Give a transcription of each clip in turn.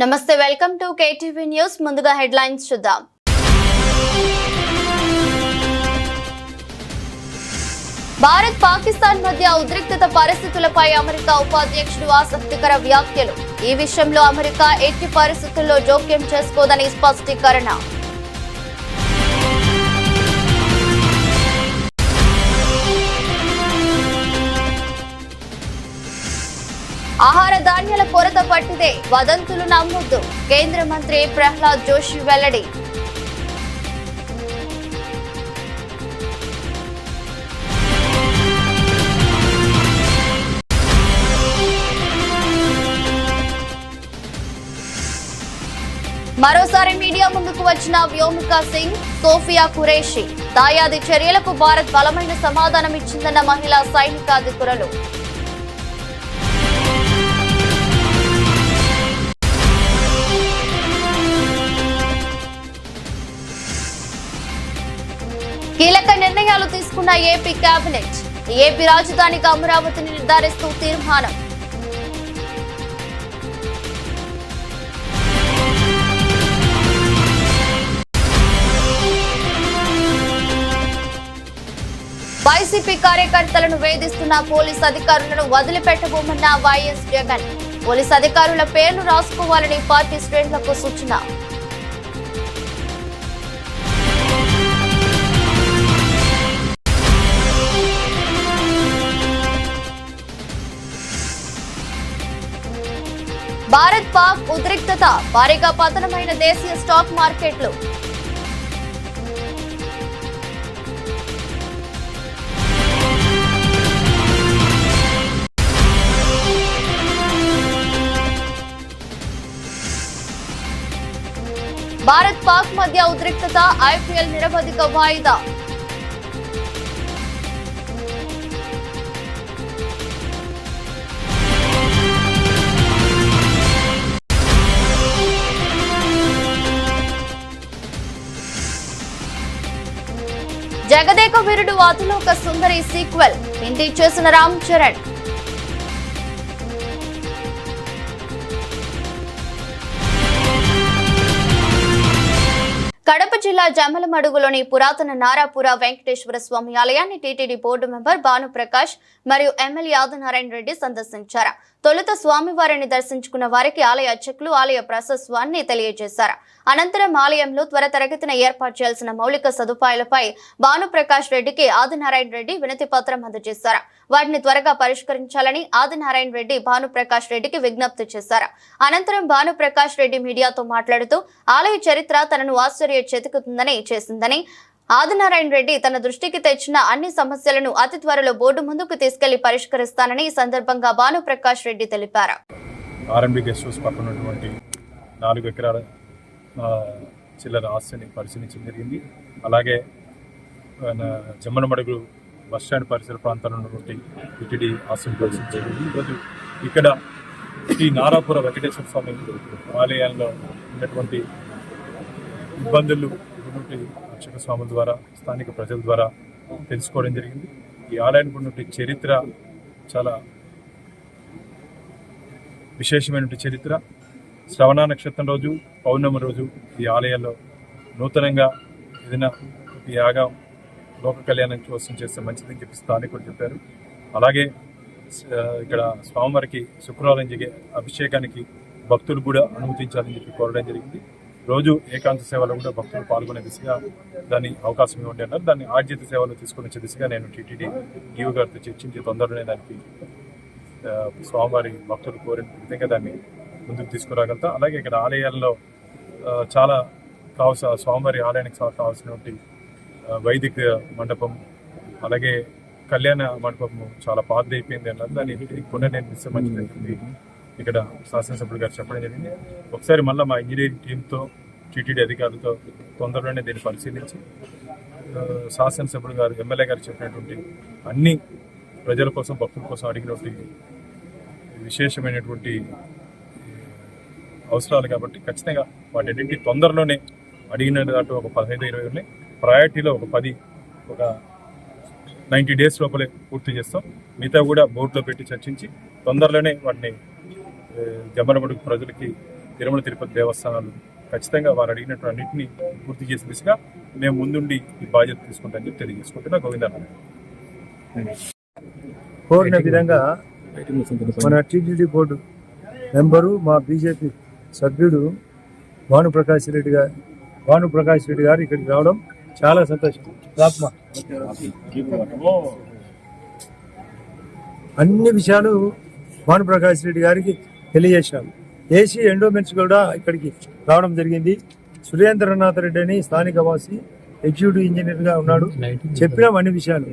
నమస్తే welcome to KTV news. ముందుగా headlines చూద్దాం. భారత్ పాకిస్తాన్ మధ్య ఉద్రిక్తత పరిస్థితులపై అమెరికా ఉపాధ్యక్షుడు ఆసక్తికర వ్యాఖ్యలు. ఈ విషయంలో అమెరికా ఎట్టి పరిస్థితుల్లో జోక్యం చేసుకోదని స్పష్టీకరణ. ఆహార ధాన్యాల కొరత పట్టిదే వదంతులు నమ్మొద్దు. కేంద్ర మంత్రి ప్రహ్లాద్ జోషి వెల్లడి. మరోసారి మీడియా ముందుకు వచ్చిన వ్యోమికా సింగ్ సోఫియా కురేషి దాయాది చర్యలకు భారత్ బలమైన సమాధానం ఇచ్చిందన్న మహిళా సైనికాధికురలు కీలక నిర్ణయాలు తీసుకున్న ఏపీ కేబినెట్ ఏపీ రాజధానిగా అమరావతిని నిర్ధారిస్తూ తీర్మానం. వైసీపీ కార్యకర్తలను వేధిస్తున్న పోలీస్ అధికారులను వదిలిపెట్టబోమన్న వైఎస్ జగన్. పోలీస్ అధికారుల పేర్లు రాసుకోవాలని పార్టీ శ్రేణులకు సూచన. భారత్ పాక్ ఉద్రిక్తత భారీగా పతనమైన దేశీయ స్టాక్ మార్కెట్లు. భారత్ పాక్ మధ్య ఉద్రిక్తత ఐపీఎల్ నిరవధిక వాయిదా. జగదేక వాతులు ఒక సుందరి సీక్వెల్ ఇంటి చేసిన రామ్ చరణ్. కడప జిల్లా జమలమడుగులోని పురాతన నారాపుర వెంకటేశ్వర స్వామి ఆలయాన్ని టీటీడీ బోర్డు మెంబర్ భానుప్రకాష్ మరియు ఎమ్మెల్యే ఆదినారాయణ రెడ్డి సందర్శించారు. తొలుత స్వామివారిని దర్శించుకున్న వారికి ఆలయ అర్చకులు ఆలయ ప్రశస్వాన్ని తెలియజేశారు. అనంతరం ఆలయంలో త్వర తరగతిన ఏర్పాటు చేయాల్సిన మౌలిక సదుపాయాలపై భానుప్రకాష్ రెడ్డికి ఆదినారాయణ రెడ్డి వినతి పత్రం అందజేశారు. వాటిని త్వరగా పరిష్కరించాలని ఆదినారాయణ రెడ్డి భానుప్రకాష్ రెడ్డికి విజ్ఞప్తి చేశారు. అనంతరం భానుప్రకాష్ రెడ్డి మీడియాతో మాట్లాడుతూ ఆలయ చరిత్ర తనను ఆశ్చర్య చెతుకుతుందని చేసిందని ఆదినారాయణ రెడ్డి తన దృష్టికి తెచ్చిన అన్ని సమస్యలను అతి త్వరలో బోర్డు ముందుకు తీసుకెళ్ళి పరిష్కరిస్తానని ఈ సందర్భంగా భానుప్రకాష్ రెడ్డి తెలిపారు. ఆర్ఎంబి గెస్ట్ హౌస్ పక్కన ఉన్నటువంటి నాలుగు ఎకరాల చిల్లర ఆస్తిని పరిశీలించడం జరిగింది. అలాగే జమ్మనమడుగు బస్ స్టాండ్ పరిసర ప్రాంతాల్లో ఉన్నటువంటి టిటిడి ఆస్తిని పరిశీలించడం జరిగింది. ఈరోజు ఇక్కడ శ్రీ నారాపుర వెంకటేశ్వర స్వామి ఆలయాల్లో ఉన్నటువంటి ఇబ్బందులు ఉన్నటువంటి అర్చక స్వాముల ద్వారా స్థానిక ప్రజల ద్వారా తెలుసుకోవడం జరిగింది. ఈ ఆలయానికి ఉన్నటువంటి చరిత్ర చాలా విశేషమైనటువంటి చరిత్ర. శ్రవణ నక్షత్రం రోజు పౌర్ణమి రోజు ఈ ఆలయాల్లో నూతనంగా ఏదైనా యాగం లోక కళ్యాణం కోసం చేస్తే మంచిదని చెప్పి స్థానికులు చెప్పారు. అలాగే ఇక్కడ స్వామివారికి శుక్రవారం జరిగే అభిషేకానికి భక్తులు కూడా అనుమతించాలని చెప్పి కోరడం జరిగింది. రోజు ఏకాంత సేవలో కూడా భక్తులు పాల్గొనే దిశగా దాన్ని అవకాశం ఇవ్వండి అన్నారు. దాన్ని ఆర్జిత సేవలు తీసుకుని వచ్చే దిశగా నేను టీటీడీ ఈవో గారితో చర్చించి తొందరలోనే దానికి స్వామివారి భక్తులు కోరిన విధంగా దాన్ని ముందుకు తీసుకురాగలుగుతా. అలాగే ఇక్కడ ఆలయాల్లో చాలా కావాల్సిన స్వామివారి ఆలయానికి చాలా కావాల్సినటువంటి వైదిక మండపం అలాగే కళ్యాణ మండపం చాలా పాతదైపోయింది అన్నది దాన్ని పునర్నిర్మిస్తే మంచిది ఇక్కడ శాసనసభ్యులు గారు చెప్పడం జరిగింది. ఒకసారి మళ్ళీ మా ఇంజనీరింగ్ టీంతో టీటీడీ అధికారులతో తొందరలోనే దీన్ని పరిశీలించి ఆ, శాసనసభ్యులు గారు ఎమ్మెల్యే గారు చెప్పినటువంటి అన్ని ప్రజల కోసం భక్తుల కోసం అడిగినటువంటి విశేషమైనటువంటి అవసరాలు కాబట్టి ఖచ్చితంగా వాటింటి తొందరలోనే అడిగిన దాంట్లో ఒక పదహైదు ఇరవై ఉన్నాయి. ప్రయారిటీలో ఒక పది ఒక నైంటీ డేస్ లోపలే పూర్తి చేస్తాం. మిగతా కూడా బోర్డులో పెట్టి చర్చించి తొందరలోనే వాటిని జమ్మలమడుగు ప్రజలకి తిరుమల తిరుపతి దేవస్థానాలు ఖచ్చితంగా వారు అడిగినటువంటి అన్నింటినీ పూర్తి చేసే దిశగా మేము ముందుండి ఈ బాధ్యత తీసుకుంటామని చెప్పి తెలియజేసుకుంటున్నా. గోవిందరావు కోరిన విధంగా మన టీటీడీ బోర్డు మెంబరు మా బీజేపీ సభ్యుడు భానుప్రకాష్ రెడ్డి గారు భానుప్రకాష్ రెడ్డి గారు ఇక్కడికి రావడం చాలా సంతోషం. రాత్మ అన్ని విషయాలు భానుప్రకాష్ రెడ్డి గారికి తెలియజేశారు. ఏసీ ఎండోమెంట్స్ కూడా ఇక్కడికి రావడం జరిగింది. సురేంద్రనాథ్ రెడ్డి అని స్థానిక వాసి ఎగ్జిక్యూటివ్ ఇంజనీర్గా ఉన్నాడు. చెప్పినాం అన్ని విషయాలు.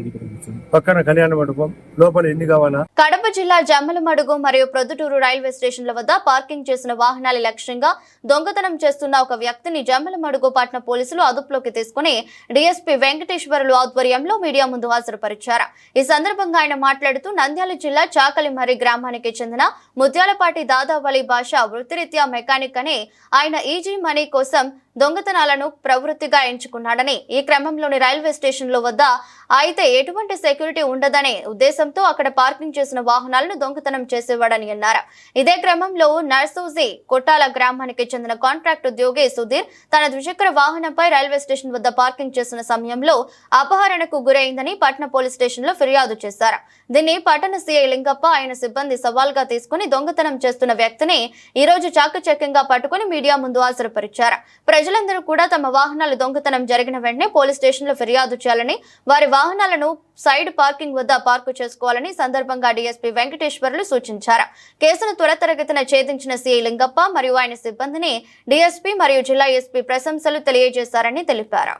పక్కన కళ్యాణ మండపం లోపల ఎన్ని కావాలా? కడప జిల్లా జమ్మలమడుగు మరియు ప్రొద్దుటూరు రైల్వే స్టేషన్ల వద్ద పార్కింగ్ చేసిన వాహనాల లక్ష్యంగా దొంగతనం చేస్తున్న ఒక వ్యక్తిని జమ్మలమడుగు పట్టణ పోలీసులు అదుపులోకి తీసుకుని డీఎస్పీ వెంకటేశ్వరులు ఆధ్వర్యంలో మీడియా ముందు హాజరుపరిచారు. ఈ సందర్భంగా ఆయన మాట్లాడుతూ నంద్యాల జిల్లా చాకలిమర్రి గ్రామానికి చెందిన ముత్యాలపాటి దాదావళి భాష వృత్తిరీత్యా మెకానిక్ అని ఆయన ఈజీ మనీ కోసం దొంగతనాలను ప్రవృత్తిగా ఎంచుకున్నాడని ఈ క్రమంలోని రైల్వే స్టేషన్ల వద్ద అయితే ఎటువంటి సెక్యూరిటీ ఉండదనే ఉద్దేశంతో అక్కడ పార్కింగ్ చేసిన వాహనాలను దొంగతనం చేసేవాడని అన్నారు. ఇదే క్రమంలో నర్సూజీ కొట్టాల గ్రామానికి చెందిన కాంట్రాక్ట్ ఉద్యోగి సుధీర్ తన ద్విచక్ర వాహనంపై రైల్వే స్టేషన్ వద్ద పార్కింగ్ చేసిన సమయంలో అపహరణకు గురైందని పట్న పోలీస్ స్టేషన్లో ఫిర్యాదు చేశారు. దీన్ని పట్టణ సీఐ లింగప్ప ఆయన సిబ్బంది సవాల్గా తీసుకుని దొంగతనం చేస్తున్న వ్యక్తిని ఈ రోజు చాకచక్యంగా పట్టుకుని మీడియా ముందు హాజరుపరిచారు ప్రజలందరూ కూడా తమ వాహనాలు దొంగతనం జరిగిన వెంటనే పోలీస్ స్టేషన్లో ఫిర్యాదు చేయాలని వారి వాహనాలను సైడ్ పార్కింగ్ వద్ద పార్కు చేసుకోవాలని సందర్భంగా డీఎస్పీ వెంకటేశ్వర్లు సూచించారు. కేసును త్వరతరగతిన ఛేదించిన సీఐ లింగప్ప మరియు ఆయన సిబ్బందిని డీఎస్పీ మరియు జిల్లా ఎస్పీ ప్రశంసలు తెలియజేశారని తెలిపారు.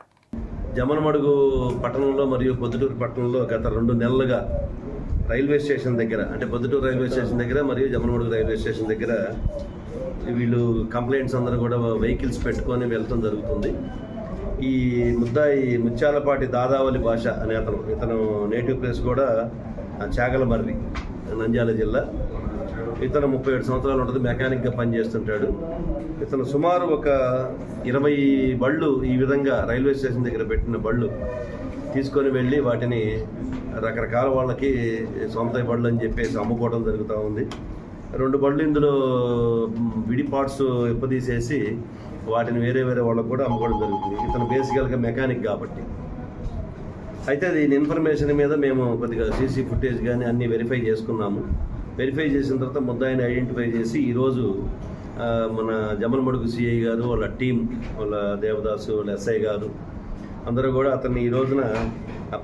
జమనమడుగు పట్టణంలో మరియు పొద్దుటూరు పట్టణంలో గత రెండు నెలలుగా రైల్వే స్టేషన్ దగ్గర అంటే పొద్దుటూరు రైల్వే స్టేషన్ దగ్గర మరియు జమనమడుగు రైల్వే స్టేషన్ దగ్గర వీళ్ళు కంప్లైంట్స్ అందరూ కూడా వెహికల్స్ పెట్టుకొని వెళ్ళటం జరుగుతుంది. ఈ ముద్దాయి ముత్యాలపాటి దాదావలి భాష అనే అతను ఇతను నేటివ్ ప్లేస్ కూడా చాగలమర్రి నంద్యాల జిల్లా. ఇతను ముప్పై ఏడు సంవత్సరాలు ఉంటుంది మెకానిక్గా పనిచేస్తుంటాడు. ఇతను సుమారు ఒక ఇరవై బళ్ళు ఈ విధంగా రైల్వే స్టేషన్ దగ్గర పెట్టిన బళ్ళు తీసుకొని వెళ్ళి వాటిని రకరకాల వాళ్ళకి సొంత బళ్ళు అని చెప్పేసి అమ్ముకోవడం జరుగుతూ ఉంది. రెండు బళ్ళు ఇందులో విడి పార్ట్స్ ఎప్పదీసేసి వాటిని వేరే వేరే వాళ్ళకు కూడా అమ్ముకోవడం జరుగుతుంది. ఇతను బేసికల్గా మెకానిక్ కాబట్టి. అయితే దీని ఇన్ఫర్మేషన్ మీద మేము కొద్దిగా సీసీ ఫుటేజ్ కానీ అన్ని వెరిఫై చేసుకున్నాము. వెరిఫై చేసిన తర్వాత ముద్దాయిని ఐడెంటిఫై చేసి ఈరోజు మన జమలమడుగు సిఐ గారు వాళ్ళ టీం వాళ్ళ దేవదాసు వాళ్ళ ఎస్ఐ గారు అందరూ కూడా అతన్ని ఈ రోజున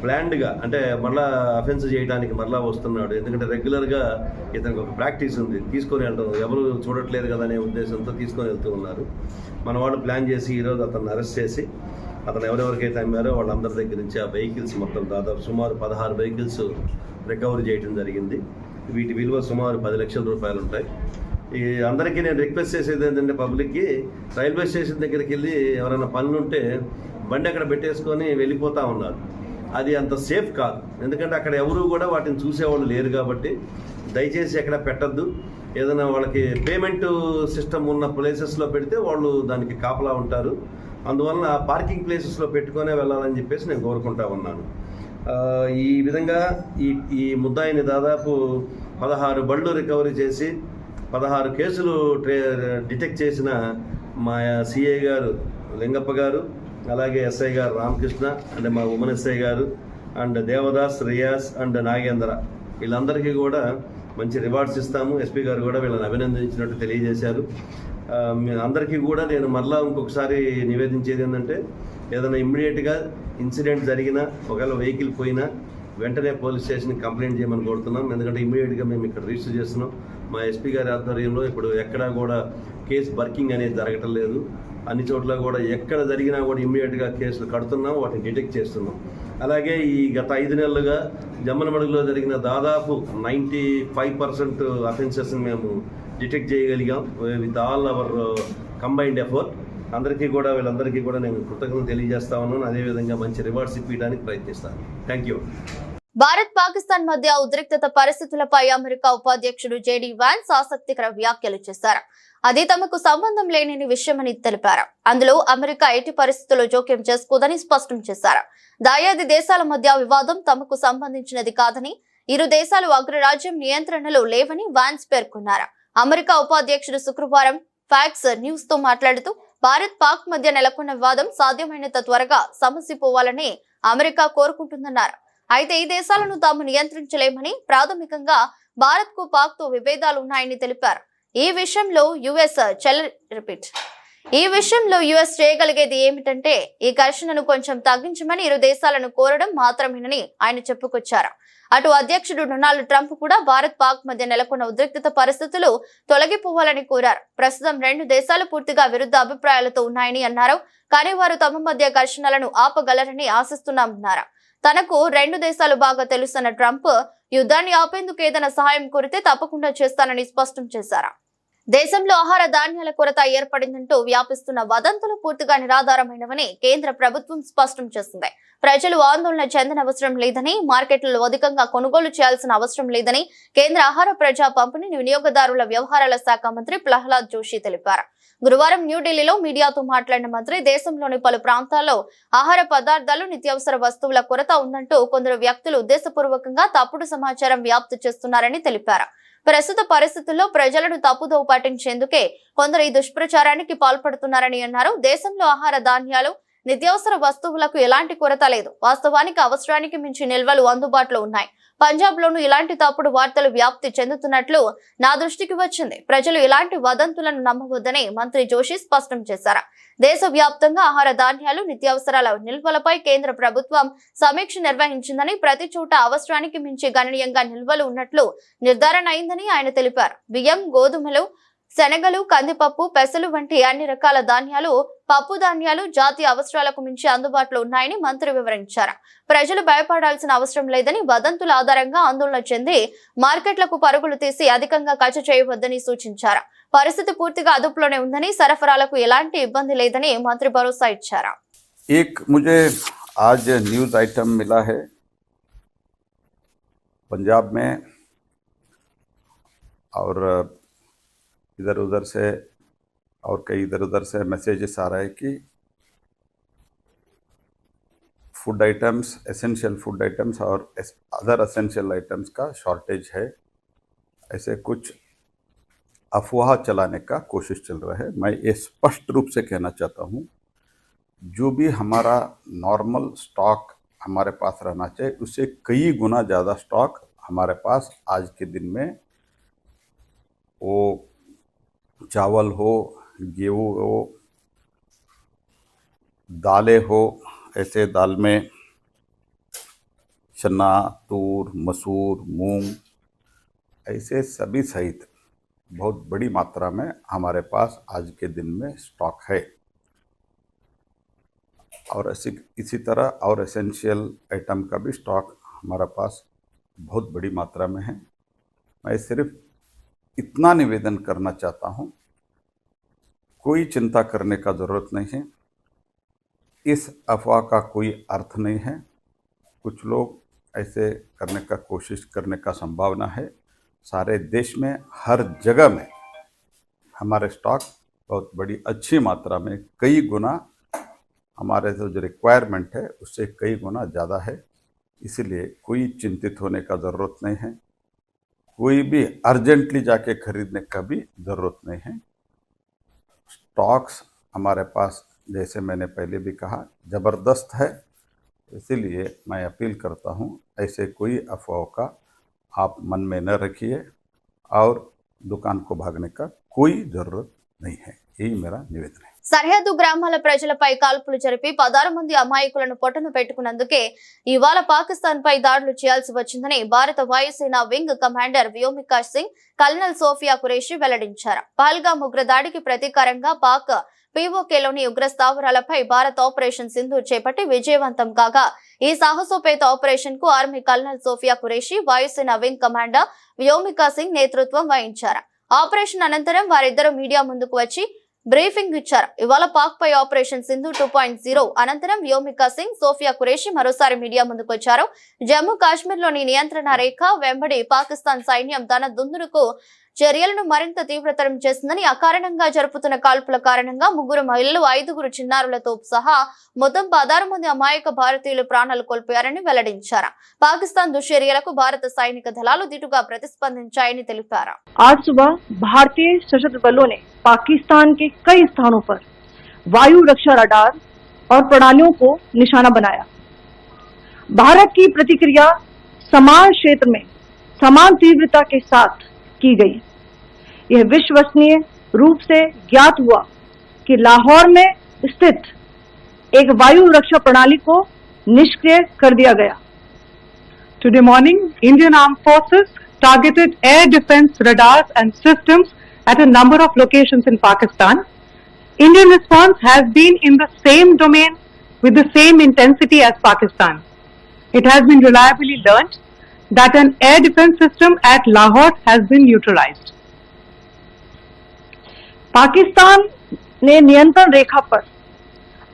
ప్లాన్డ్గా అంటే మళ్ళా అఫెన్స్ చేయడానికి మళ్ళా వస్తున్నాడు. ఎందుకంటే రెగ్యులర్గా ఇతనికి ఒక ప్రాక్టీస్ ఉంది. తీసుకొని వెళ్ళడం ఎవరు చూడట్లేదు కదా అనే ఉద్దేశంతో తీసుకొని వెళ్తూ ఉన్నారు. మన వాళ్ళు ప్లాన్ చేసి ఈరోజు అతన్ని అరెస్ట్ చేసి అతను ఎవరెవరికైతే అమ్మారో వాళ్ళందరి దగ్గర నుంచి ఆ వెహికల్స్ మొత్తం దాదాపు సుమారు పదహారు వెహికల్స్ రికవరీ చేయడం జరిగింది. వీటి విలువ సుమారు పది లక్షల రూపాయలు ఉంటాయి. ఈ అందరికీ నేను రిక్వెస్ట్ చేసేది ఏంటంటే పబ్లిక్కి రైల్వే స్టేషన్ దగ్గరికి వెళ్ళి ఎవరైనా పనులు ఉంటే బండి అక్కడ పెట్టేసుకొని వెళ్ళిపోతూ ఉన్నారు. అది అంత సేఫ్ కాదు. ఎందుకంటే అక్కడ ఎవరు కూడా వాటిని చూసేవాళ్ళు లేరు కాబట్టి దయచేసి ఎక్కడ పెట్టద్దు. ఏదైనా వాళ్ళకి పేమెంట్ సిస్టమ్ ఉన్న ప్లేసెస్లో పెడితే వాళ్ళు దానికి కాపలా ఉంటారు. అందువలన పార్కింగ్ ప్లేసెస్లో పెట్టుకునే వెళ్ళాలని చెప్పేసి నేను కోరుకుంటా ఉన్నాను. ఈ విధంగా ఈ ఈ ముద్దాయిని దాదాపు పదహారు బళ్ళు రికవరీ చేసి పదహారు కేసులు ట్రే డిటెక్ట్ చేసిన మా సిఐ గారు లింగప్ప గారు అలాగే ఎస్ఐ గారు రామకృష్ణ అండ్ మా ఉమన్ ఎస్ఐ గారు అండ్ దేవదాస్ రియాస్ అండ్ నాగేంద్ర. వీళ్ళందరికీ కూడా మంచి రివార్డ్స్ ఇస్తాము. ఎస్పీ గారు కూడా వీళ్ళని అభినందించినట్టు తెలియజేశారు. అందరికీ కూడా నేను మరలా ఇంకొకసారి నివేదించేది ఏంటంటే ఏదైనా ఇమ్మీడియట్గా ఇన్సిడెంట్ జరిగినా ఒకవేళ వెహికల్ పోయినా వెంటనే పోలీస్ స్టేషన్కి కంప్లైంట్ చేయమని కోరుతున్నాం. ఎందుకంటే ఇమ్మీడియట్గా మేము ఇక్కడ రిజిస్టర్ చేస్తున్నాం. మా ఎస్పీ గారి ఆధ్వర్యంలో ఇప్పుడు ఎక్కడా కూడా కేసు బర్కింగ్ అనేది జరగటం లేదు. అన్ని చోట్ల కూడా ఎక్కడ జరిగినా కూడా ఇమ్మీడియట్గా కేసులు కడుతున్నాం వాటిని డిటెక్ట్ చేస్తున్నాం. అలాగే ఈ గత ఐదు నెలలుగా జమ్మలమడుగులో జరిగిన దాదాపు నైంటీ ఫైవ్ పర్సెంట్ అఫెన్సెస్ని మేము డిటెక్ట్ చేయగలిగాం with all our combined effort అందరికీ కూడా వీళ్ళందరికీ కూడా నేను కృతజ్ఞతలు తెలియజేస్తా ఉన్నాను. అదేవిధంగా మంచి రివార్డ్స్ ఇప్పించడానికి ప్రయత్నిస్తాను. థ్యాంక్ యూ భారత్ పాకిస్తాన్ మధ్య ఉద్రిక్తత పరిస్థితులపై అమెరికా ఉపాధ్యక్షుడు జేడీ వాన్స్ ఆసక్తికర వ్యాఖ్యలు చేశారు. అది తమకు సంబంధం లేని విషయమని తెలిపారు. అందులో అమెరికా ఎట్టి పరిస్థితుల్లో జోక్యం చేసుకోదని స్పష్టం చేశారు. దాయాది దేశాల మధ్య వివాదం తమకు సంబంధించినది కాదని ఇరు దేశాలు అగ్రరాజ్యం నియంత్రణలో లేవని వాన్స్ పేర్కొన్నారు. అమెరికా ఉపాధ్యక్షుడు శుక్రవారం ఫ్యాక్స్ న్యూస్తో మాట్లాడుతూ భారత్ పాక్ మధ్య నెలకొన్న వివాదం సాధ్యమైనంత త్వరగా సమసిపోవాలని అమెరికా కోరుకుంటుందన్నారు. అయితే ఈ దేశాలను తాము నియంత్రించలేమని ప్రాథమికంగా భారత్కు పాక్తో విభేదాలు ఉన్నాయని తెలిపారు. ఈ విషయంలో యుఎస్ చల రిపీట్ ఈ విషయంలో యుఎస్ చేయగలిగేది ఏమిటంటే ఈ ఘర్షణను కొంచెం తగ్గించమని ఇరు దేశాలను కోరడం మాత్రమేనని ఆయన చెప్పుకొచ్చారు. అటు అధ్యక్షుడు డొనాల్డ్ ట్రంప్ కూడా భారత్ పాక్ మధ్య నెలకొన్న ఉద్రిక్తత పరిస్థితులు తొలగిపోవాలని కోరారు. ప్రస్తుతం రెండు దేశాలు పూర్తిగా విరుద్ధ అభిప్రాయాలతో ఉన్నాయని అన్నారు. కానీ వారు తమ మధ్య ఘర్షణలను ఆపగలరని ఆశిస్తున్నామన్నారు తనకు రెండు దేశాలు బాగా తెలుసన్న ట్రంప్ యుద్ధాన్ని ఆపేందుకు ఏదైనా సహాయం కోరితే తప్పకుండా చేస్తానని స్పష్టం చేశారు. దేశంలో ఆహార ధాన్యాల కొరత ఏర్పడిందంటూ వ్యాపిస్తున్న వదంతులు పూర్తిగా నిరాధారమైనవని కేంద్ర ప్రభుత్వం స్పష్టం చేసింది. ప్రజలు ఆందోళన చెందనవసరం లేదని మార్కెట్లలో అధికంగా కొనుగోలు చేయాల్సిన అవసరం లేదని కేంద్ర ఆహార ప్రజా పంపిణీ వినియోగదారుల వ్యవహారాల శాఖ మంత్రి ప్రహ్లాద్ జోషి తెలిపారు. గురువారం న్యూఢిల్లీలో మీడియాతో మాట్లాడిన మంత్రి దేశంలోని పలు ప్రాంతాల్లో ఆహార పదార్థాలు నిత్యావసర వస్తువుల కొరత ఉందంటూ కొందరు వ్యక్తులు ఉద్దేశపూర్వకంగా తప్పుడు సమాచారం వ్యాప్తి చేస్తున్నారని తెలిపారు. ప్రస్తుత పరిస్థితుల్లో ప్రజలను తప్పుదోవ పట్టించేందుకే కొందరు ఈ దుష్ప్రచారానికి పాల్పడుతున్నారని అన్నారు. దేశంలో ఆహార ధాన్యాలు నిత్యావసర వస్తువులకు ఎలాంటి కొరత లేదు. వాస్తవానికి అవసరానికి మించి నిల్వలు అందుబాటులో ఉన్నాయి. పంజాబ్ లోను ఇలాంటి తప్పుడు వార్తలు వ్యాప్తి చెందుతున్నట్లు నా దృష్టికి వచ్చింది. ప్రజలు ఇలాంటి వదంతులను నమ్మవద్దని మంత్రి జోషి స్పష్టం చేశారు. దేశవ్యాప్తంగా ఆహార ధాన్యాలు నిత్యావసరాల నిల్వలపై కేంద్ర ప్రభుత్వం సమీక్ష నిర్వహించిందని ప్రతి చోట అవసరానికి మించి గణనీయంగా నిల్వలు ఉన్నట్లు నిర్ధారణ అయిందని ఆయన తెలిపారు. బియ్యం గోధుమలు శనగలు కందిపప్పు పెసలు వంటి అన్ని రకాల ధాన్యాలు పప్పు ధాన్యాలు జాతీయ అవసరాలకు మించి అందుబాటులో ఉన్నాయని మంత్రి వివరించారు ప్రజలు భయపడాల్సిన అవసరం లేదని వదంతుల ఆధారంగా ఆందోళన చెంది మార్కెట్లకు పరుగులు తీసి అధికంగా ఖర్చు చేయవద్దని సూచించారు పరిస్థితి పూర్తిగా అదుపులోనే ఉందని సరఫరాలకు ఎలాంటి ఇబ్బంది లేదని మంత్రి భరోసా ఇచ్చారు एक मुझे आज न्यूज़ आइटम मिला है पंजाब में और इधर उधर से और कई इधर उधर से मैसेजेस आ रहा है कि food items essential food items और अदर एसेंशियल आइटम्स का शॉर्टेज है। ऐसे कुछ अफवाह चलाने का कोशिश चल रहा है। मैं ये स्पष्ट रूप से कहना चाहता हूँ, जो भी हमारा नॉर्मल स्टॉक हमारे पास रहना चाहिए, उससे कई गुना ज़्यादा स्टॉक हमारे पास आज के दिन में वो चावल हो, गेहूँ हो, दालें हो, ऐसे दाल में चना, तूर, मसूर, मूंग, ऐसे सभी सहित बहुत बड़ी मात्रा में हमारे पास आज के दिन में स्टॉक है। और ऐसी, इसी तरह और एसेंशियल आइटम का भी स्टॉक हमारा पास बहुत बड़ी मात्रा में है। मैं सिर्फ़ इतना निवेदन करना चाहता हूँ, कोई चिंता करने का ज़रूरत नहीं है। इस अफवाह का कोई अर्थ नहीं है। कुछ लोग ऐसे करने का कोशिश करने का संभावना है। सारे देश में, हर जगह में हमारे स्टॉक बहुत बड़ी, अच्छी मात्रा में कई गुना हमारे जो जो रिक्वायरमेंट है, उससे कई गुना ज़्यादा है। इसलिए कोई चिंतित होने का ज़रूरत नहीं है। कोई भी अर्जेंटली जाके खरीदने का भी ज़रूरत नहीं है। स्टॉक्स हमारे पास, जैसे मैंने पहले भी कहा, ज़बरदस्त है। इसीलिए मैं अपील करता हूँ, ऐसे कोई अफवाह का आप मन में न रखिए और दुकान को भागने का कोई ज़रूरत नहीं है। यही मेरा निवेदन है। సరిహద్దు గ్రామాల ప్రజలపై కాల్పులు జరిపి పదహారు మంది అమాయకులను పొట్టన పెట్టుకున్నందుకే ఇవాళ పాకిస్తాన్ పై దాడులు చేయాల్సి వచ్చిందని భారత వాయుసేన wing commander Vyomika Singh colonel Sofia Qureshi వెల్లడించారు. పాల్గా ఉగ్ర దాడికి ప్రతీకారంగా పాక్ పీఓకేలోని ఉగ్ర స్థావరాలపై భారత్ ఆపరేషన్ సింధు చేపట్టి విజయవంతం కాగా ఈ సాహసోపేత ఆపరేషన్కు ఆర్మీ కల్నల్ సోఫియా కురేషి వాయుసేన వింగ్ కమాండర్ వ్యోమికా సింగ్ నేతృత్వం వహించారు. ఆపరేషన్ అనంతరం వారిద్దరూ మీడియా ముందుకు వచ్చి బ్రీఫింగ్ ఇచ్చారు. ఇవాళ పాక్ పై operation Sindoor two point zero అనంతరం వ్యోమికా సింగ్ సోఫియా కురేషి మరోసారి మీడియా ముందుకొచ్చారు. జమ్మూ కాశ్మీర్లోని నియంత్రణ రేఖ వెంబడి పాకిస్తాన్ సైన్యం తన దుందుడుకు చర్యలను మరింత తీవ్రతరం చేసిందని అకారణంగా జరుపుతున్న కాల్పుల కారణంగా ముగ్గురు మహిళలు ఐదుగురు చిన్నారులతో సహా మొత్తం పదహారు మంది అమాయక భారతీయులు ప్రాణాలు కోల్పోయారని వెల్లడించారు. పాకిస్తాన్ దుశ్చర్యలకు భారత సైనిక దళాలు దిటుగా ప్రతిస్పందించాయని తెలిపారు. पाकिस्तान के कई स्थानों पर वायु रक्षा रडार और प्रणालियों को निशाना बनाया। भारत की प्रतिक्रिया समान क्षेत्र में समान तीव्रता के साथ की गई। यह विश्वसनीय रूप से ज्ञात हुआ कि लाहौर में स्थित एक वायु रक्षा प्रणाली को निष्क्रिय कर दिया गया। Today morning Indian arm Forces targeted air defense radars and systems at a number of locations in Pakistan. Indian response has been in the same domain with the same intensity as Pakistan. It has been reliably learnt that an air defense system at Lahore has been neutralized. Pakistan ने नियंत्रण रेखा पर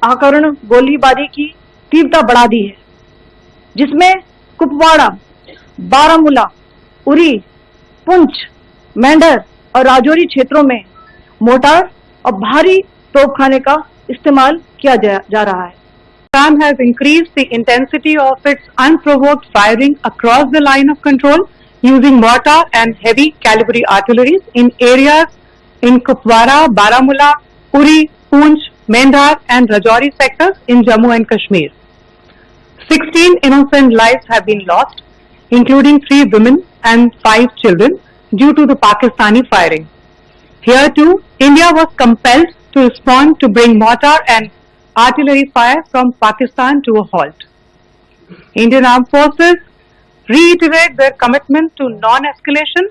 आकरण गोलीबारी की तीव्रता बढ़ा दी है जिसमें कुपवाड़ा बारामूला उरी पुंछ मेंढर और राजौरी क्षेत्रों में मोटार और भारी तोपखाने का इस्तेमाल किया जा, जा रहा है Pakistan has increased the intensity of its unprovoked firing across the line of control using mortar and heavy caliber artilleries in areas in Kupwara, Baramulla, Uri, Poonch, Mendhar and Rajouri sectors in Jammu and Kashmir. 16 innocent lives have been lost, including three women and five children due to the Pakistani firing. Here too, India was compelled to respond to bring mortar and artillery fire from Pakistan to a halt. Indian Armed Forces reiterate their commitment to non-escalation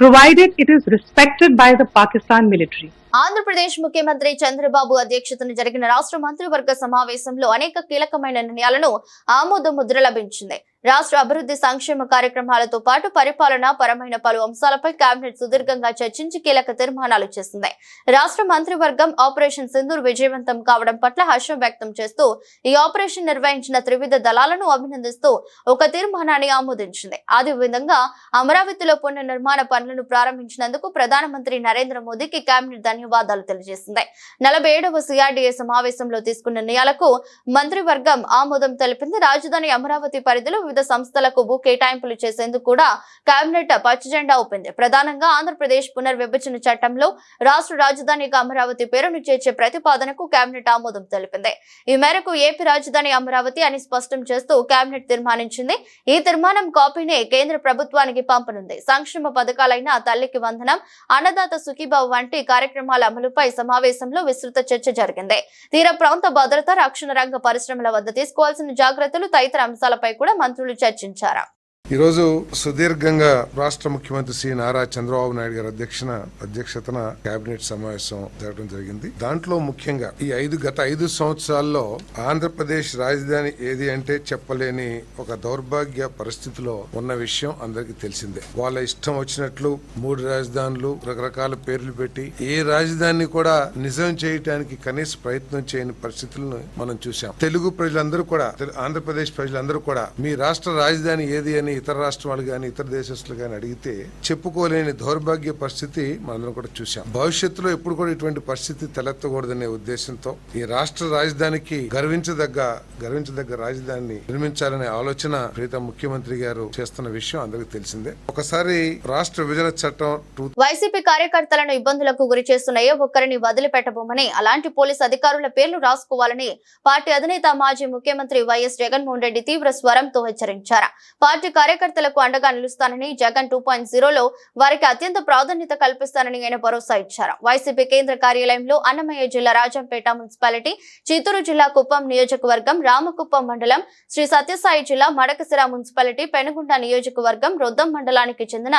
provided it is respected by the Pakistan military. Andhra Pradesh ముఖ్యమంత్రి చంద్రబాబు అధ్యక్షతన జరిగిన రాష్ట్ర మంత్రివర్గ సమావేశంలో అనేక కీలకమైన నిర్ణయాలను ఆమోద ముద్ర లభించింది రాష్ట్ర అభివృద్ధి సంక్షేమ కార్యక్రమాలతో పాటు పరిపాలన పరమైన పలు అంశాలపై కేబినెట్ సుదీర్ఘంగా చర్చించి కీలక తీర్మానాలు చేసింది. రాష్ట్ర మంత్రివర్గం ఆపరేషన్ సింధూర్ విజయవంతం కావడం పట్ల హర్షం వ్యక్తం చేస్తూ ఈ ఆపరేషన్ నిర్వహించిన త్రివిధ దళాలను అభినందిస్తూ ఒక తీర్మానాన్ని ఆమోదించింది. అదే విధంగా అమరావతిలో పునర్నిర్మాణ పనులను ప్రారంభించినందుకు ప్రధానమంత్రి నరేంద్ర మోదీకి కేబినెట్ ధన్యవాదాలు తెలియజేసింది. నలభై ఏడవ సిఆర్డీఏ సమావేశంలో తీసుకున్న నిర్ణయాలకు మంత్రివర్గం ఆమోదం తెలిపింది. రాజధాని అమరావతి పరిధిలో వివిధ సంస్థలకు భూ కేటాయింపులు చేసేందుకు కూడా కేబినెట్ పచ్చజెండా ఊపింది. ప్రధానంగా ఆంధ్రప్రదేశ్ పునర్విభజన చట్టంలో రాష్ట్ర రాజధానిగా అమరావతి పేరును చేర్చే ప్రతిపాదనకు కేబినెట్ ఆమోదం తెలిపింది. ఈ మేరకు ఏపీ రాజధాని అమరావతి అని స్పష్టం చేస్తూ కేబినెట్ తీర్మానించింది. ఈ తీర్మానం కాపీని కేంద్ర ప్రభుత్వానికి పంపనుంది. సంక్షేమ పథకాలైన తల్లికి వందనం అన్నదాత సుఖీబాబు వంటి కార్యక్రమాల అమలుపై సమావేశంలో విస్తృత చర్చ జరిగింది. తీర ప్రాంత భద్రత రక్షణ రంగ పరిశ్రమల వద్ద తీసుకోవాల్సిన జాగ్రత్తలు తదితర అంశాలపై కూడా మంత్రులు చర్చించారు? ఈరోజు సుదీర్ఘంగా రాష్ట్ర ముఖ్యమంత్రి శ్రీ నారా చంద్రబాబు నాయుడు గారి అధ్యక్షన అధ్యక్షతన కేబినెట్ సమావేశం జరగడం జరిగింది. దాంట్లో ముఖ్యంగా ఈ ఐదు గత ఐదు సంవత్సరాల్లో ఆంధ్రప్రదేశ్ రాజధాని ఏది అంటే చెప్పలేని ఒక దౌర్భాగ్య పరిస్థితిలో ఉన్న విషయం అందరికీ తెలిసిందే. వాళ్ళ ఇష్టం వచ్చినట్లు మూడు రాజధానులు రకరకాల పేర్లు పెట్టి ఏ రాజధాని కూడా నిజం చేయటానికి కనీస ప్రయత్నం చేయని పరిస్థితులను మనం చూసాం తెలుగు ప్రజలందరూ కూడా ఆంధ్రప్రదేశ్ ప్రజలందరూ కూడా మీ రాష్ట్ర రాజధాని ఏది అని ఇతర రాష్ట్రాలు కానీ ఇతర దేశస్తులు కానీ అడిగితే చెప్పుకోలేని దౌర్భాగ్య పరిస్థితి మనందరం కూడా చూసాం భవిష్యత్తులో ఎప్పుడు కూడా ఇటువంటి పరిస్థితి తలెత్తకూడదనే ఉద్దేశంతో ఈ రాష్ట్ర రాజధానికి గర్వించదగ్గ గర్వించదగ్గ రాజధానిని నిర్మించాలనే ఆలోచన ప్రీతం ముఖ్యమంత్రి గారు చేస్తున్న విషయం అందరికీ తెలిసిందే. ఒకసారి రాష్ట్ర విభజన చట్టం టూ వైసీపీ కార్యకర్తలను ఇబ్బందులకు గురి చేస్తున్న ఏ ఒక్కరిని వదిలిపెట్టబోమని అలాంటి పోలీస్ అధికారుల పేర్లు రాసుకోవాలని పార్టీ అధినేత మాజీ ముఖ్యమంత్రి వైఎస్ జగన్మోహన్ రెడ్డి తీవ్ర స్వరంతో హెచ్చరించారు. పార్టీ కార్యకర్తలకు అండగా నిలుస్తానని జగన్ టూ పాయింట్ జీరోలో వారికి అత్యంత ప్రాధాన్యత కల్పిస్తానని ఆయన భరోసా ఇచ్చారు. వైసీపీ కేంద్ర కార్యాలయంలో అన్నమయ్య జిల్లా రాజంపేట మున్సిపాలిటీ చిత్తూరు జిల్లా కుప్పం నియోజకవర్గం రామకుప్పం మండలం శ్రీ సత్యసాయి జిల్లా మడకసిర మున్సిపాలిటీ పెనుగుంట నియోజకవర్గం రొద్దం మండలానికి చెందిన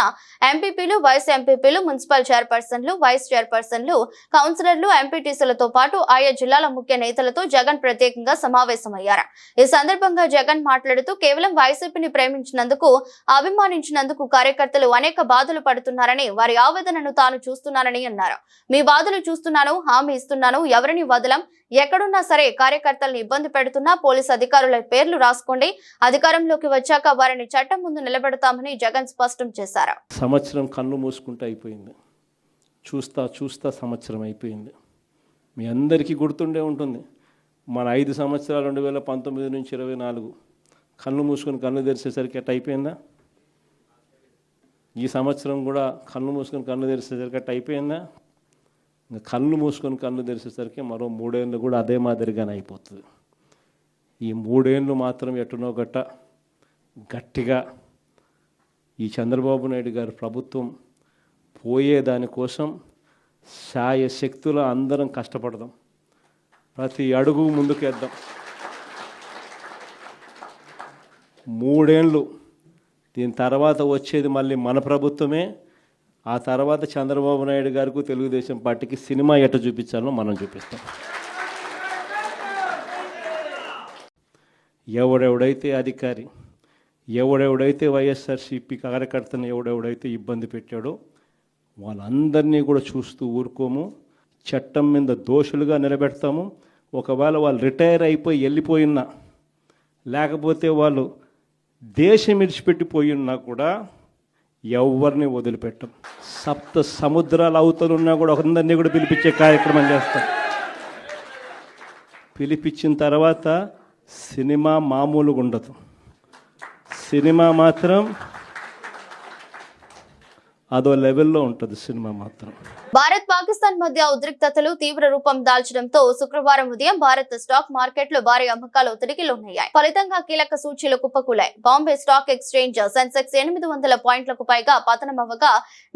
ఎంపీపీలు వైస్ ఎంపీపీలు మున్సిపల్ చైర్పర్సన్లు వైస్ చైర్పర్సన్లు కౌన్సిలర్లు ఎంపీటీసీలతో పాటు ఆయా జిల్లాల ముఖ్య నేతలతో జగన్ ప్రత్యేకంగా సమావేశమయ్యారు. ఈ సందర్భంగా జగన్ మాట్లాడుతూ కేవలం వైసీపీని ప్రేమించినందుకు అభిమానించినందుకు కార్యకర్తలు అనేక బాధలు పడుతున్నారని వారి ఆవేదనను తాను చూస్తున్నానని అన్నారు. మీ బాధలు చూస్తున్నాను హామీ ఇస్తున్నాను ఎవరిని వదలం ఎక్కడున్నా సరే కార్యకర్తలను ఇబ్బంది పెడుతున్నా పోలీస్ అధికారుల పేర్లు రాసుకోండి అధికారంలోకి వచ్చాక వారిని చట్టం ముందు నిలబెడతామని జగన్ స్పష్టం చేశారు. సంవత్సరం కన్ను మూసుకుంటూ అయిపోయింది. చూస్తా చూస్తా సంవత్సరం అయిపోయింది. మీ అందరికీ గుర్తుండే ఉంటుంది. మన ఐదు సంవత్సరాలు రెండు వేల పంతొమ్మిది నుంచి ఇరవై నాలుగు. కళ్ళు మూసుకొని కళ్ళు తెరిచేసరికి అట్ అయిపోయిందా? ఈ సంవత్సరం కూడా కళ్ళు మూసుకొని కళ్ళు తెరిచేసరికి అట్ అయిపోయిందా? ఇంకా కళ్ళు మూసుకొని కళ్ళు తెరిచేసరికి మరో మూడేళ్ళు కూడా అదే మాదిరిగానే అయిపోతుంది. ఈ మూడేళ్ళు మాత్రం ఎటునో గట్ట గట్టిగా ఈ చంద్రబాబు నాయుడు గారి ప్రభుత్వం పోయే దానికోసం శాయ శక్తుల అందరం కష్టపడదాం. ప్రతి అడుగు ముందుకేద్దాం. మూడేళ్ళు దీని తర్వాత వచ్చేది మళ్ళీ మన ప్రభుత్వమే. ఆ తర్వాత చంద్రబాబు నాయుడు గారికి తెలుగుదేశం పార్టీకి సినిమా ఎట చూపించాలో మనం చూపిస్తాం. ఎవడెవడైతే అధికారి ఎవడెవడైతే వైఎస్ఆర్సీపీ కార్యకర్తను ఎవడెవడైతే ఇబ్బంది పెట్టాడో వాళ్ళందరినీ కూడా చూస్తూ ఊరుకోము. చట్టం మీద దోషులుగా నిలబెడతాము. ఒకవేళ వాళ్ళు రిటైర్ అయిపోయి వెళ్ళిపోయినా లేకపోతే వాళ్ళు దేశం విడిచిపెట్టిపోయి ఉన్నా కూడా ఎవరిని వదిలిపెట్టం. సప్త సముద్రాల అవతలున్నా కూడా అందరినీ కూడా పిలిపించే కార్యక్రమం చేస్తాం. పిలిపించిన తర్వాత సినిమా మామూలుగా ఉండదు. సినిమా మాత్రం అదో లెవెల్లో ఉంటుంది సినిమా మాత్రం. భారత్ పాకిస్తాన్ మధ్య ఉద్రిక్తతలు తీవ్ర రూపం దాల్చడంతో శుక్రవారం ఉదయం భారత్ స్టాక్ మార్కెట్లు భారీ అమ్మకాలు ఒత్తిడికి లోనయ్యాయి. ఫలితంగా కీలక సూచీలు కుప్పకూలాయి. బాంబే స్టాక్ ఎక్స్చేంజ్ సెన్సెక్స్ ఎనిమిది వందల పాయింట్లకు పైగా పతనమవ్వగా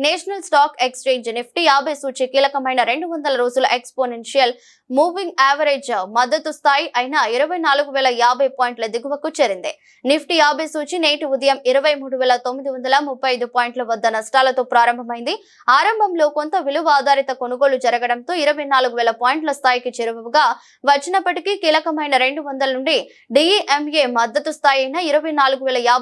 నేషనల్ స్టాక్ ఎక్స్చేంజ్ నిఫ్టీ యాభై సూచి కీలకమైన రెండు వందల రోజుల ఎక్స్పోనెన్షియల్ మూవింగ్ యావరేజ్ మద్దతు స్థాయి అయిన ఇరవై నాలుగు వేల యాభై పాయింట్ల దిగువకు చేరింది. నిఫ్టీ యాభై సూచి నేటి ఉదయం ఇరవై మూడు వేల తొమ్మిది వందల ముప్పై ఐదు పాయింట్ల వద్ద నష్టాలతో ప్రారంభమైంది. ఆరంభంలో కొంత విలువ ఆధారిత కొనుగోలు జరగడంతో ఇరవై నాలుగు వేల పాయింట్ల స్థాయికి చేరువగా వచ్చినప్పటికీ కీలకమైన రెండు వందల నుండి డిఈఎంఏ మద్దతు స్థాయి అయిన ఇరవై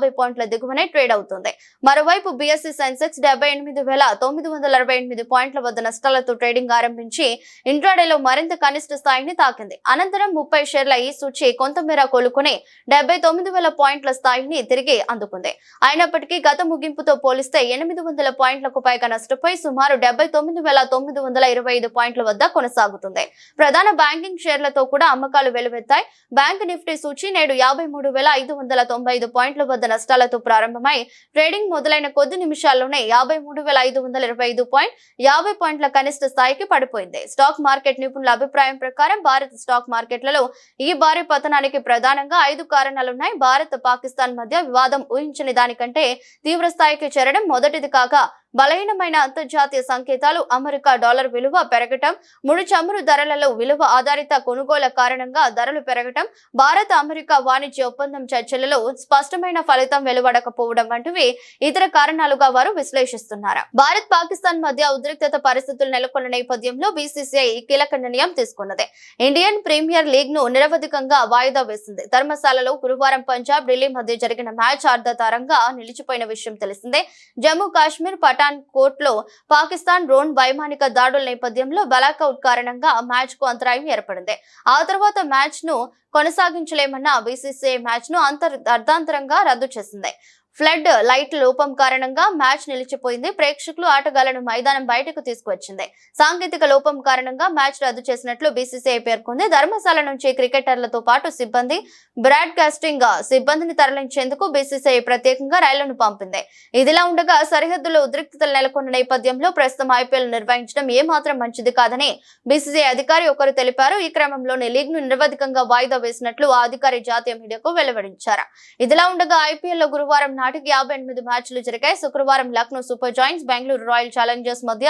పాయింట్ల దిగువనే ట్రేడ్ అవుతుంది. మరోవైపు బీఎస్సీ సెన్సెక్స్ డెబ్బై ఎనిమిది వేల తొమ్మిది వందల ఎనిమిది పాయింట్ల వద్ద నష్టాలతో ట్రేడింగ్ ఆరంభించి ఇంట్రాడేలో మరింత కనిష్ట స్థాయిని తాకింది. అనంతరం ముప్పై షేర్ల ఈ సూచి కొంతమేర కోలుకుని డెబ్బై తొమ్మిది వేల పాయింట్ల స్థాయిని తిరిగి అందుకుంది. అయినప్పటికీ గత ముగింపుతో పోలిస్తే ఎనిమిది వందల పాయింట్లకు పైగా నష్టపోయి సుమారు డెబ్బై తొమ్మిది వేల తొమ్మిది వందల ఇరవై ఐదు పాయింట్ల వద్ద కొనసాగుతుంది. ప్రధాన బ్యాంకింగ్ షేర్లతో కూడా అమ్మకాలు వెలువెత్తాయి బ్యాంక్ నిఫ్టీ సూచి నేడు యాభై మూడు వేల ఐదు వందల తొంభై ఐదు పాయింట్ల వద్ద నష్టాలతో ప్రారంభమై ట్రేడింగ్ మొదలైన కొద్ది నిమిషాల్లోనే యాభై మూడు వేల ఐదు వందల ఇరవై ఐదు పాయింట్ యాభై పాయింట్ల కనిష్ట స్థాయికి పడిపోయింది. స్టాక్ మార్కెట్ నిపుణుల అభిప్రాయం ప్రకారం భారత స్టాక్ మార్కెట్లలో ఈ భారీ పతనానికి ప్రధానంగా ఐదు కారణాలున్నాయి. భారత్ పాకిస్తాన్ మధ్య వివాదం ఊహించని దానికంటే తీవ్ర స్థాయికి చేరడం మొదటిది కాగా బలహీనమైన అంతర్జాతీయ సంకేతాలు అమెరికా డాలర్ విలువ పెరగటం ముడి చమురు ధరలలో విలువ ఆధారిత కొనుగోల కారణంగా ధరలు పెరగటం భారత అమెరికా వాణిజ్య ఒప్పందం చర్చలలో స్పష్టమైన ఫలితం వెలువడకపోవడం వంటివి ఇతర కారణాలుగా వారు విశ్లేషిస్తున్నారు? భారత్ పాకిస్తాన్ మధ్య ఉద్రిక్తత పరిస్థితులు నెలకొన్న నేపథ్యంలో బీసీసీఐ కీలక నిర్ణయం తీసుకున్నది. ఇండియన్ ప్రీమియర్ లీగ్ను నిరవధికంగా వాయిదా వేసింది. ధర్మశాలలో గురువారం పంజాబ్ ఢిల్లీ మధ్య జరిగిన మ్యాచ్ అర్ధతారంగా నిలిచిపోయిన విషయం తెలిసిందే. జమ్మూ కాశ్మీర్ పఠాన్ కోట్లో పాకిస్తాన్ డ్రోన్ వైమానిక దాడుల నేపథ్యంలో బలాకౌట్ కారణంగా మ్యాచ్కు అంతరాయం ఏర్పడింది. ఆ తర్వాత మ్యాచ్ను కొనసాగించలేమన్న బీసీసీఐ మ్యాచ్ను అంతర్ అర్ధాంతరంగా రద్దు చేసింది. ఫ్లడ్ లైట్ లోపం కారణంగా మ్యాచ్ నిలిచిపోయింది. ప్రేక్షకులు ఆటగాళ్ళను మైదానం బయటకు తీసుకువచ్చింది. సాంకేతిక లోపం కారణంగా మ్యాచ్ రద్దు చేసినట్లు బీసీసీఐ పేర్కొంది. ధర్మశాల నుంచి క్రికెటర్లతో పాటు సిబ్బంది బ్రాడ్కాస్టింగ్ సిబ్బందిని తరలించేందుకు బీసీసీఐ ప్రత్యేకంగా రైళ్ళను పంపింది. ఇదిలా ఉండగా సరిహద్దులో ఉద్రిక్తతలు నెలకొన్న నేపథ్యంలో ప్రస్తుతం ఐపీఎల్ నిర్వహించడం ఏమాత్రం మంచిది కాదని బీసీసీఐ అధికారి ఒకరు తెలిపారు. ఈ క్రమంలోనే లీగ్ను నిరవధికంగా వాయిదా వేసినట్లు ఆ అధికారి జాతీయ మీడియాకు వెలువరించారు ఇదిలా ఉండగా ఐపీఎల్లో గురువారం నాటికి యాభై ఎనిమిది మ్యాచ్లు జరిగాయి. శుక్రవారం Lucknow super giants Bengaluru royal challengers మధ్య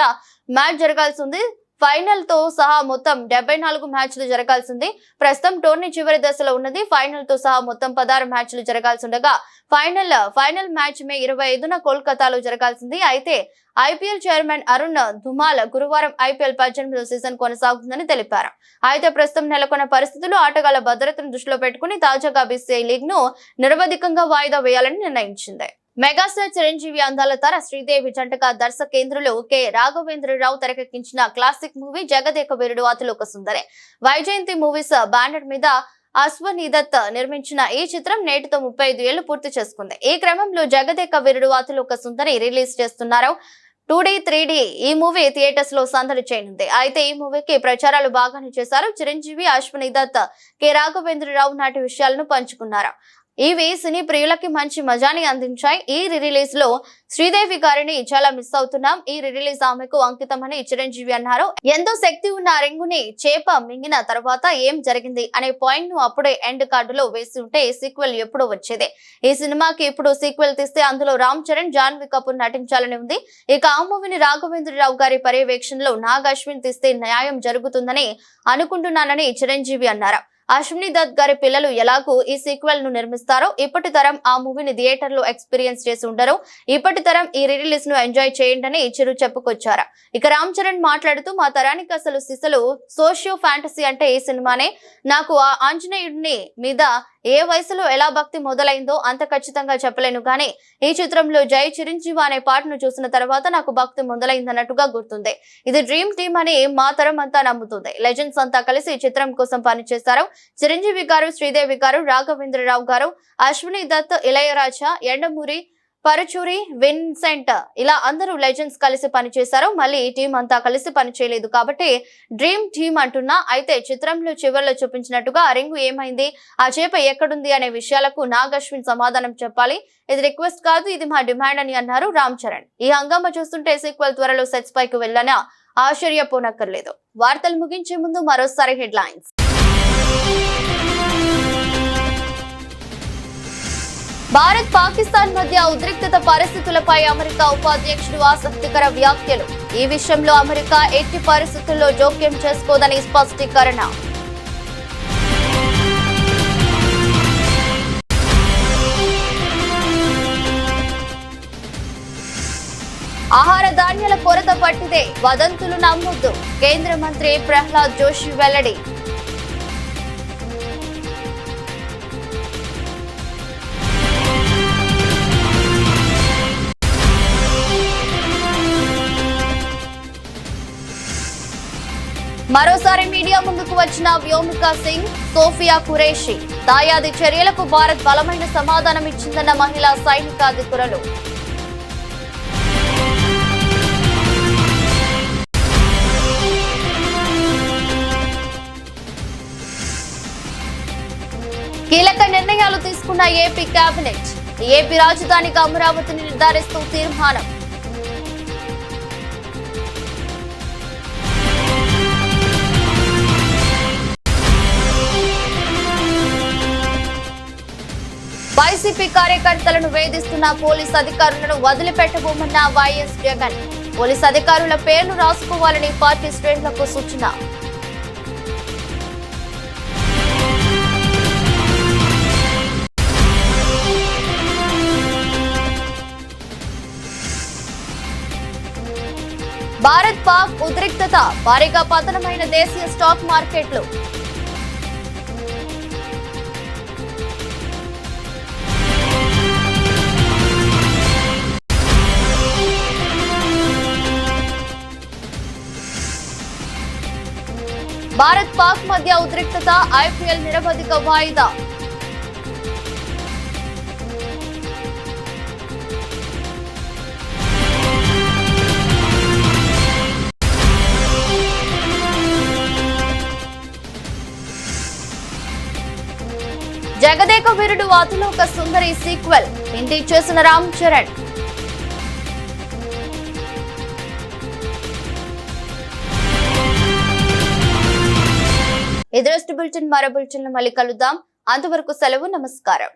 మ్యాచ్ జరగాల్సి ఉంది. ఫైనల్తో సహా మొత్తం డెబ్బై నాలుగు మ్యాచ్లు జరగాల్సింది. ప్రస్తుతం టోర్నీ చివరి దశలో ఉన్నది. ఫైనల్తో సహా మొత్తం పదహారు మ్యాచ్లు జరగాల్సి ఉండగా ఫైనల్ ఫైనల్ మ్యాచ్ మే ఇరవై ఐదున కోల్కతాలో జరగాల్సింది. అయితే ఐపీఎల్ చైర్మన్ అరుణ్ ధుమాల్ గురువారం ఐపీఎల్ పద్దెనిమిదో సీజన్ కొనసాగుతుందని తెలిపారు. అయితే ప్రస్తుతం నెలకొన్న పరిస్థితులు ఆటగాళ్ళ భద్రతను దృష్టిలో పెట్టుకుని తాజాగా బీసీఐ లీగ్ను నిరవధికంగా వాయిదా వేయాలని నిర్ణయించింది. మెగాస్టార్ చిరంజీవి అందాల తర శ్రీదేవి జంటగా దర్శకేంద్రులు కె. రాఘవేంద్రరావు తెరకెక్కించిన క్లాసిక్ మూవీ జగదేక వీరుడు అతిలోక సుందరే. వైజయంతి మూవీస్ బ్యానర్ మీద అశ్వనీదత్ నిర్మించిన ఈ చిత్రం నేటితో ముప్పై ఐదు ఏళ్ళు పూర్తి చేసుకుంది. ఈ క్రమంలో జగదేక వీరుడు అతిలోక సుందరి రిలీజ్ చేస్తున్నారు. టూ డి త్రీ డి ఈ మూవీ థియేటర్స్లో సందడి చేయనుంది. అయితే ఈ మూవీకి ప్రచారాలు బాగానే చేశారు. చిరంజీవి అశ్వనీ దత్ కె. రాఘవేంద్రరావు నాటి విషయాలను పంచుకున్నారు. ఇవి సినీ ప్రియులకి మంచి మజాని అందించాయి. ఈ రిలీజ్లో శ్రీదేవి గారిని చాలా మిస్ అవుతున్నాం. ఈ రిలీజ్ ఆమెకు అంకితమని చిరంజీవి అన్నారు. ఎంతో శక్తి ఉన్న రింగుని చేప మింగిన తర్వాత ఏం జరిగింది అనే పాయింట్ను అప్పుడే ఎండ్ కార్డులో వేసి ఉంటే సీక్వెల్ ఎప్పుడు వచ్చేదే. ఈ సినిమాకి ఇప్పుడు సీక్వెల్ తీస్తే అందులో రామ్ చరణ్ జాన్వి కపూర్ నటించాలని ఉంది. ఇక ఆ మూవీని రాఘవేంద్రరావు గారి పర్యవేక్షణలో నాగ్ అశ్విన్ తీస్తే న్యాయం జరుగుతుందని అనుకుంటున్నానని చిరంజీవి అన్నారు. అశ్విని దత్ గారి పిల్లలు ఎలాగూ ఈ సీక్వెల్ను నిర్మిస్తారో ఇప్పటి తరం ఆ మూవీని థియేటర్లో ఎక్స్పీరియన్స్ చేసి ఉండరు. ఇప్పటి తరం ఈ రిలీజ్ను ఎంజాయ్ చేయండి చిరు చెప్పుకొచ్చారు. ఇక రామ్ చరణ్ మాట్లాడుతూ మా తరానికి అసలు సిసలు సోషియో ఫ్యాంటసీ అంటే ఈ సినిమానే. నాకు ఆ ఆంజనేయుడిని మీద ఏ వయసులో ఎలా భక్తి మొదలైందో అంత ఖచ్చితంగా చెప్పలేను. కానీ ఈ చిత్రంలో జై చిరంజీవి అనే పాటను చూసిన తర్వాత నాకు భక్తి మొదలైందన్నట్టుగా గుర్తుంది. ఇది డ్రీమ్ టీమ్ అని మా తరం అంతా నమ్ముతుంది. లెజెండ్స్ అంతా కలిసి ఈ చిత్రం కోసం పనిచేశారు. చిరంజీవి గారు శ్రీదేవి గారు రాఘవేంద్రరావు గారు అశ్విని దత్ ఇళయరాజా ఎండమూరి పరుచూరి విన్సెంట్. ఇలా అందరూ లెజెండ్స్ కలిసి పనిచేశారు. మళ్ళీ ఈ టీం అంతా కలిసి పనిచేయలేదు కాబట్టి డ్రీమ్ టీమ్ అంటున్నా. అయితే చిత్రంలో చివరిలో చూపించినట్టుగా రింగు ఏమైంది? ఆ చేప ఎక్కడుంది అనే విషయాలకు నాగ్ అశ్విన్ సమాధానం చెప్పాలి. ఇది రిక్వెస్ట్ కాదు ఇది మా డిమాండ్ అని అన్నారు రామ్ చరణ్. ఈ హంగామా చూస్తుంటే సీక్వెల్ త్వరలో సెట్స్ పైకి వెళ్ళనా? ఆశ్చర్యపోనక్కర్లేదు. వార్తలు ముగించే ముందు మరోసారి హెడ్లైన్స్. భారత్ పాకిస్తాన్ మధ్య ఉద్రిక్తత పరిస్థితులపై అమెరికా ఉపాధ్యక్షుడు ఆసక్తికర వ్యాఖ్యలు. ఈ విషయంలో అమెరికా ఎట్టి పరిస్థితుల్లో జోక్యం చేసుకోదని స్పష్టీకరణ. ఆహార ధాన్యాల కొరత పట్టితే వదంతులు నమ్మొద్దు. కేంద్ర మంత్రి ప్రహ్లాద్ జోషి వెల్లడి. మరోసారి మీడియా ముందుకు వచ్చిన వ్యోమికా సింగ్ సోఫియా ఖురేషి దాయాది చర్యలకు భారత్ బలమైన సమాధానం ఇచ్చిందన్న మహిళా సైనికాధికురలు. కీలక నిర్ణయాలు తీసుకున్న ఏపీ కేబినెట్. ఏపీ రాజధానికి అమరావతిని నిర్ధారిస్తూ తీర్మానం. వైసీపీ కార్యకర్తలను వేధిస్తున్న పోలీస్ అధికారులను వదిలిపెట్టబోమన్న వైఎస్ జగన్. పోలీస్ అధికారుల పేర్లు రాసుకోవాలని పార్టీ శ్రేణులకు సూచన. భారత్ పాక్ ఉద్రిక్తత భారీగా పతనమైన దేశీయ స్టాక్ మార్కెట్లు. భారత్ పాక్ మధ్య ఉద్రిక్తత ఐపీఎల్ నిరవధిక వాయిదా. జగదేక వీరుడు ఒక సుందరి సీక్వెల్ హిందీ చేసిన రామ్ చరణ్. ఎదురస్ట్ బులెటిన్ మరో బులెటిన్ మళ్ళీ కలుద్దాం. అంతవరకు సెలవు నమస్కారం.